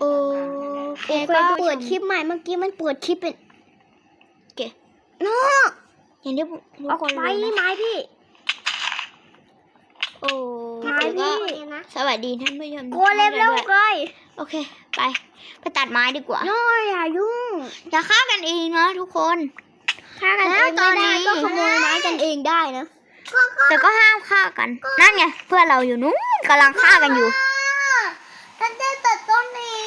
โอเคก็เปิดคลิปใหม่เมื่อกี้มันเปิดคลิปเป็นโอเคโน่อย่างที่ทุกออกคนไปรู้นี่นะไม้พี่ โอ้ไม้พี่สวัสดีท่านผู้ชมโกเล็บแล้วทุกท่านเลด้วยยโอเค ไปไปตัดไม้ดีกว่าน้อยอย่ายุ่งอย่าฆ่ากันเองนะทุกคนถ้ากันเอแล้วงตอไม่นนี้ได้ก็ขโมยไม้กันเองได้นะแต่ก็ห้ามฆ่ากัน นั่นไงเพื่อนเราอยู่นู้นกำลังฆ่ากันอยู่ ฉันได้ตัดต้นนี้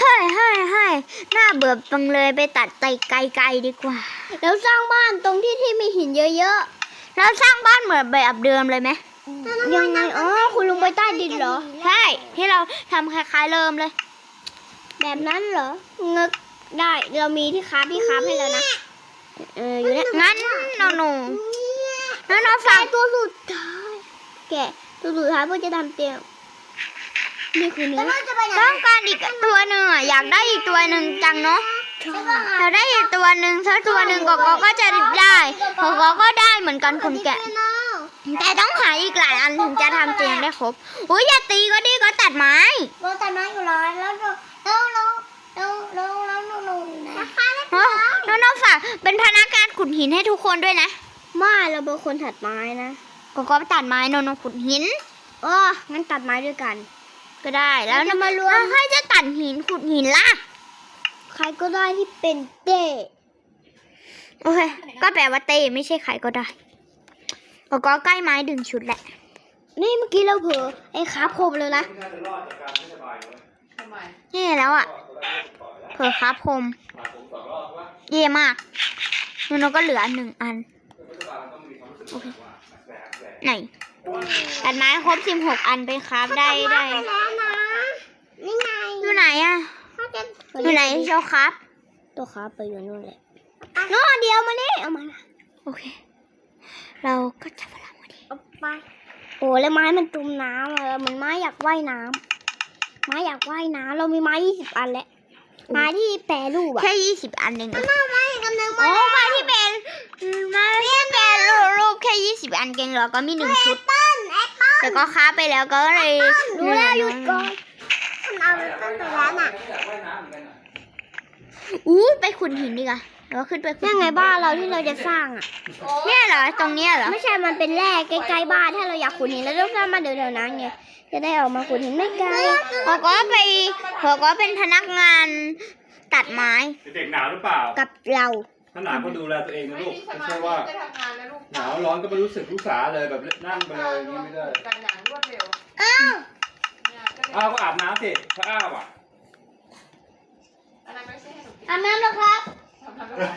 เฮ้ยเฮ้ยเฮ้ยน่าเบื่อจังเลยไปตัดไกลๆดีกว่า แล้วสร้างบ้านตรงที่ที่มีหินเยอะแล้วสร้างบ้านเหมือนแบบเดิมเลยไหมๆยังไงอ๋อคุณลงไปใต้ดินเหรอใช่ที่เราทำคล้ายๆเริ่มเลย แบบนั้นเหรอเงึกได้เรามีที่ค้าพี่ค้าให้แล้วนะเอออยู่เนี่ยงั้นหนูหนูน้องน้องฟังตัวสุดท้ายแกะตัวสุดท้ายเพื่อจะทำเตียง นี่คือเนื้ต้องการอีกตัวหนึ่งอยากได้อีกตัวหนึ่งจังเนาะเราได้อีกตัวหนึ่งถ้าตัวหนึ่งกอกก็จะได้กอกก็ได้เหมือนกันคนแก่แต่ต้องหาอีกหลายอันถึงจะทำเตียงได้ครบอุ้ยอย่าตีก็ดีก็ตัดไม้ตัดไม้อยู่ร้อยแล้วแล้วแล้วแล้วแล้วแล้วหนูหนูนะคะน้วงน้องฝากเป็นพนักงานขุดหินให้ทุกคนด้วยนะไม่เราเป็นคนตัดไม้นะกอกก็ตัดไม้น้น้อขุดหินอ๋องั้นตัดไม้ด้วยกัน ก็ได้แล้วเราจะมารวมแล้วใครจะตัดหินขุดหินล่ะ ใครก็ได้ที่เป็นเต้โอเค ก็แปลว่าเต้ไม่ใช่ใครก็ได้กอกใกล้ไม้ดึงชุดแหละ นี่เมื่อกี้เราเผลอไอ้ขาโคบเลยนะทำไมนี่แล้วอะ เผลอครับพรมเย่มากนูนก็เหลือหนึ่งอันโอเคไหน ตัดไม้ครบสิบหกอันไปครับได้ได้แล้วนะนี่ไงอยู่ไหนอะเขาจะอยู่ไหนโชว์ครับ ตัวขาไปอยู่นู่นแหละน้อเดียวมานี่เอามาโอเค เราก็จะพลังมาดีเอาไปโอ้แล้วไม้มันจมน้ำเลยมันไม้อยากว่ายน้ำไม้อยากว่ายน้ำเรามีไม้ยี่สิบอันแล้วไม้ที่แปรรูปอะแค่ยี่สิบอันเองเหรอไม้กำลังโอ้ไมาที่เป็นไมาที่เป็นรูปแค่ ยี่สิบอันเองเหรอก็มีหนึ่งชุดแอปเปิ้ลแต่ก็ค้าไปแล้วก็เลยรู้แล้วหยุดก่อนมันเอาแอปเปิ้ลไปแล้วน่ะอู้ไปขุดหินดีกว่าแล้วก็ขึ้นไปขุดยังไงบ้านเราที่เราจะสร้างอะ เนี่ยเหรอตรงเนี้ยเหรอไม่ใช่มันเป็นแร่ใกล้ๆบ้านถ้าเราอยากขุดหินเราต้องสร้างมาเดี๋ยวๆนั้นไงจะได้ออกมาขุดหินไม่ไกลเขาก็ไปเขาก็เป็นพนักงานตัดไม้เด็กๆหนาวหรือเปล่า กับเรา ถ้าหนาวก็ดูแลตัวเองนะลูกไม่ไม่ใช่ใช่ว่าว่า จะทำงานนะลูก หนาวร้อนก็ไม่รู้สึกรู้สาเลยแบบนั่งไปเลยอย่างนี้ไม่ได้กันอย่างรวดเร็วอ้าวเนี่ยก็เลยอ้าวก็อาบน้ำสิถ้าอ้าวอะอันนั้นไม่ใช่ให้หนูกินอาบน้ำแล้วครับทำทำแล้ว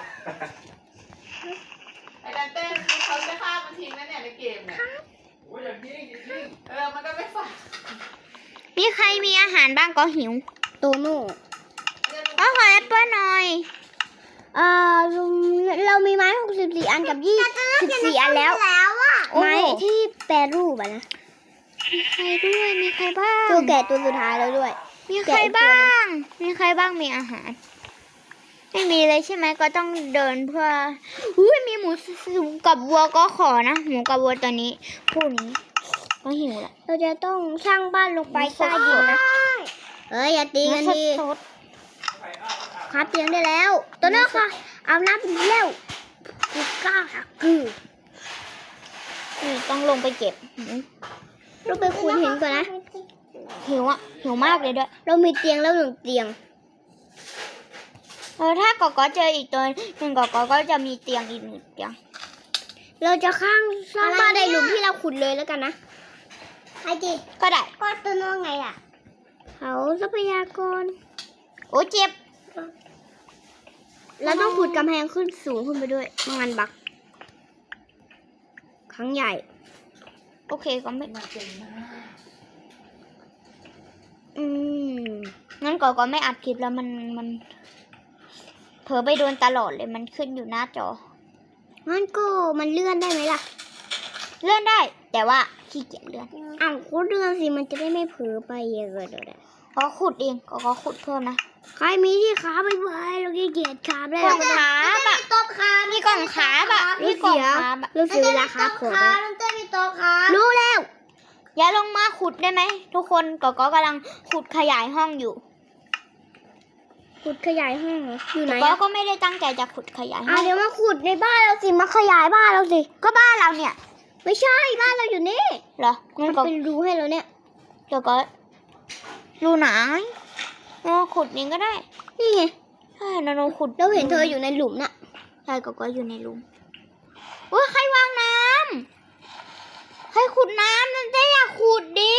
ไอ้ดันเต้นเขาจะฆ่ามันทิ้งแล้วเนี่ยในเกมเนี่ยโอ้ยอย่างนี้อย่างนี้เออมันก็ไม่ฝันมีใครมีอาหารบ้างก็หิวตัวโน่ก็ขอแอปเปิ้ลหน่อย เอ่อเรามีไม้64อันกับยี่สิบสี่อันแล้ว ไม้ที่แปรรูปอะนะมีใครด้วยมีใครบ้างตัวแก่ตัวสุดท้ายแล้วด้วย มีใครบ้าง มีใครบ้างมีอาหาร ไม่มีเลยใช่ไหมก็ต้องเดินเพื่ออุ้ยมีหมูหมูกับวัวก็ขอนะหมูกับวัวตัวนี้คู่นี้ก็หิวละเราจะต้องสร้างบ้านลงไปใต้ดินนะเอ้ยอย่าตีกันดี สดครับเตียงได้แล้ว ตัวน้อค่ะเอาน้ำไปเร็วกูกล้าหักคือๆนี่ต้องลงไปเก็บหืมเราไปขุดหินก่อนนะหิวอะหิวมากเลยด้วย เรามีเตียงแล้วหนึ่งเตียงเออถ้ากอกอเจออีกตัวหนึ่งกอกอก็จะมีเตียงอีกหนึ่งเตียง เราจะข้างสร้างบ้านในหลุมที่เราขุดเลยแล้วกันนะไอ้ดิก็ได้ก็ตัวน้องไงล่ะ เขาทรัพยากร โอ้เจ็บ เราต้องขุดกำแพงขึ้นสูงขึ้นไปด้วยไมงันบัก ครั้งใหญ่ โอเคก็ไม่มาเก่งมากอืมงั้นกอกอไม่อัดคลิปแล้วมันมันเผลอไปโดนตลอดเลยมันขึ้นอยู่หน้าจองั้นก็มันเลื่อนได้ไหมล่ะ เลื่อนได้ แต่ว่าขี้เกียจเลื่อนอ้าวก็เลื่อนสิมันจะได้ไม่เผลอไปเยอะเลย ก็ขุดเองก็ก็ขุดเพิ่มนะใครมีที่ขาไปไว้เราขี้เกียจขาได้กล่องขาบะตบขามีกล่องขาบะมีกล่องขาบะรู้สึกเวลาขาโผล่ไปมันเต้นมีตัวขารู้แล้วอย่าลงมาขุดได้ไหมทุกคนก็ก็กำลังขุดขยายห้องอยู่ ขุดขยายห้องเหรออยู่ไหนก็อะก็ไม่ได้ตั้งใจจะขุดขยายห้อะองเดี๋ยวมาขุดในบ้านเราสิมาขยายบ้านเราสิ ก็บ้านเราเนี่ย ไม่ใช่บ้านเราอยู่นี่เหรองั้มันนก็เป็นรูให้เราเนี่ยเดี๋ยวก็ รูหนังเราขุดนี่ก็ได้ นี่ไงใช่นะเราขุดเราเห็นเธออยู่ในหลุมน่ะใช่ก็ก็อยู่ในหลุมอุ้ยใครวางน้ำใครขุดน้ำนั่นเต้อยากขุดดิ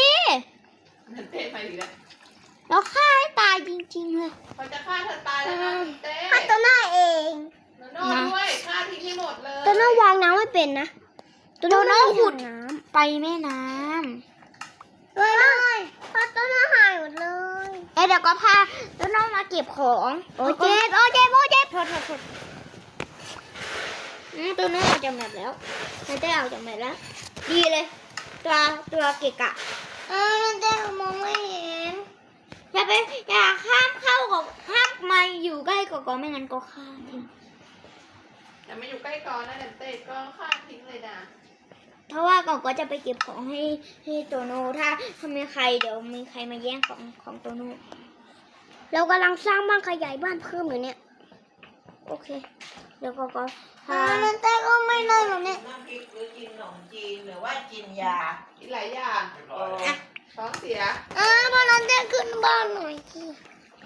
นันเต้มาอีกแล้วแล้วฆ่าให้ตายจริงๆเลยเขาจะฆ่าเธอตายแล้วนะนันเต้ฆ่าตัวหน้าเองโน่นด้วยฆ่าทิ้งให้หมดเลยตัวหน้าวางน้ำไม่เป็นนะตัวหน้าตัวหน้าขุดน้ไปแม่น้ำเลย เลยพอตัวหน้าหายหมดเลยำเอ้ยเดี๋ยวก็พาแล้วน้องมาเก็บของ โอ้เจ็บโอ้เจ็บโอ้เจ็บโทษโทษโทษอืมตัวน้องออกจากแมปแล้วไม่ได้ออกจากแมปแล้ว ดีเลย ตัวตัวเกะกะเออมันจะมองไม่เห็น อย่าไปอย่าข้ามเข้ากับห้ามมาอยู่ใกล้กับกอไม่งั้นก็ฆ่าทิ้งอย่ามาอยู่ใกล้กอนนะนันเต้ก็ฆ่าทิ้งเลยนะ เพราะว่ากอนก็จะไปเก็บของให้ให้โตโน่ถ้าถ้ามีใครเดี๋ยวมีใครมาแย่งของของโตโน่เรากำลังสร้างบ้านขยายบ้านเพิ่มอยู่เนี่ย โอเค เดี๋ยวก็ก็พามันแต่ก็ไม่ได้หรอกเนี่ยน้ำพริกหรือกินขนมจีนหรือว่ากินยากินหลายอย่างเรียบร้อยอะท้องเสียเออพอนั้นแต่ขึ้นบ้านหน่อยสิ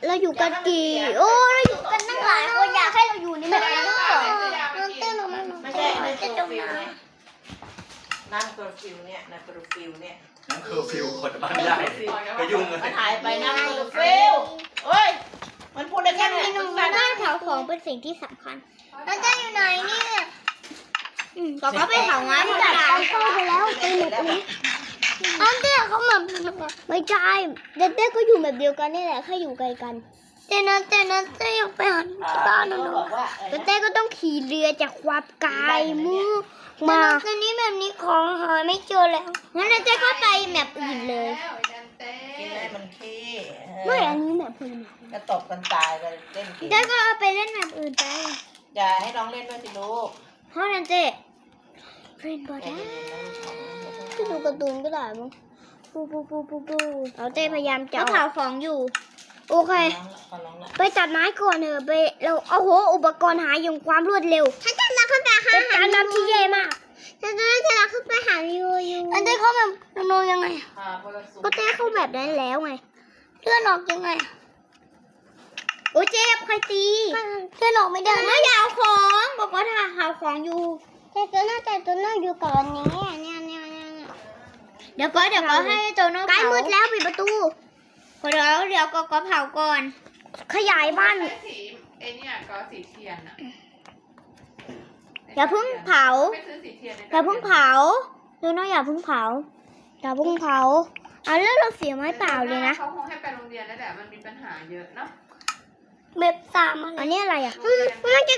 เราอยู่กันกี่โอ้เราอยู่กันตั้งหลายคนอยากให้เราอยู่ในแบบนี้ด้วยเหรอนั่นเต้นออกมาหน่อยไม่ใช่ในจะโปจรมฟิลน้เนี่ยนั่นโปรฟิลเนี่ยในโปรฟิลเนี่ยนั่นคือฟิวคนบ้านไม่ได้ไปยุ่งเลยมันหายไปนั่นโปรฟิลเฮ้ย มันพูดได้แค่นี้หนุ่มบ้านเผาของเป็นสิ่งที่สำคัญำนั่นเต้อยู่ไหนเนี่ยอืมก็ก็ไปเผาไม้ธรรมดาเข้าไปแล้วไปหมดเลยนั่นเต้เขาแบบไม่ใช่เต้เต้ก็อยู่แบบเดียวกันนี่แหละแค่อยู่ไกลกันเต้นั่นเต้นั่นเต้อยากไปหาที่บ้านนั่นเขาบอกว่าแต่เต้ก็ต้องขี่เรือจากความไกลมือมาตอนนี้แบบนี้ของหายไม่เจอแล้วงั้นเราจะก็ไปแมปอื่นเลยแล้วไอ้นันเต้กินได้มันขี้ไม่อันนี้แบบพื้นก็ตบกันตายไปเล่นเกมเจ๊ก็เอาไปเล่นแมปอื่นไปอย่าให้น้องเล่นด้วยสิลูกเพราะนั่นเจ๊เล่นบอใจได้เย็นๆนะลูกที่ดูการ์ตูนก็ได้มั้งปูปูปูปูปูเราเต้พยายามจะก็เอาเผาของอยู่ โอเค ขอร้องละไปตัดไม้ก่อนเถอะไปเราโอ้โห อุปกรณ์หาอย่างความรวดเร็วฉันจะรักขึ้นไปหาเป็นการนำที่แย่มากฉันจะจะรักขึ้นไปหายูยูอันเต้เขาแบบโนยังไงอ่าพลสุก็เต้เขาแบบนั้นแล้วไง เลื่อนออกยังไงโอ้เจ๊ใครตีเลื่อนออกไม่ได้ไม่อยากเอาของบอกว่าถ้าหาของอยู่แต่ตัวหน้าแต่ตัวหน้าอยู่กับอันนี้เนี่ยเนี่ยเนี่ยเนี่ยเดี๋ยวก็เดี๋ยวก็ให้โจโน่ใกล้เผามืดแล้วปิดประตู เดี๋ยวเดี๋ยวก็ก็เผาก่อน ขยายบ้าน ใช้สีไอ้เนี่ยก็สีเทียนอะอย่าเพิ่งเผาไม่ซื้อสีเทียนในอย่าเพิ่งเผาโจโน่อย่าเพิ่งเผา อย่าเพุ่งเผา เอาแล้วเราเสียไม้เปล่าเลยนะ เขาคงให้ไปโรงเรียนแล้วแหละมันมีปัญหาเยอะเนาะเบ็บสามอันนี้อะไรอะโรงเรียนมันจะ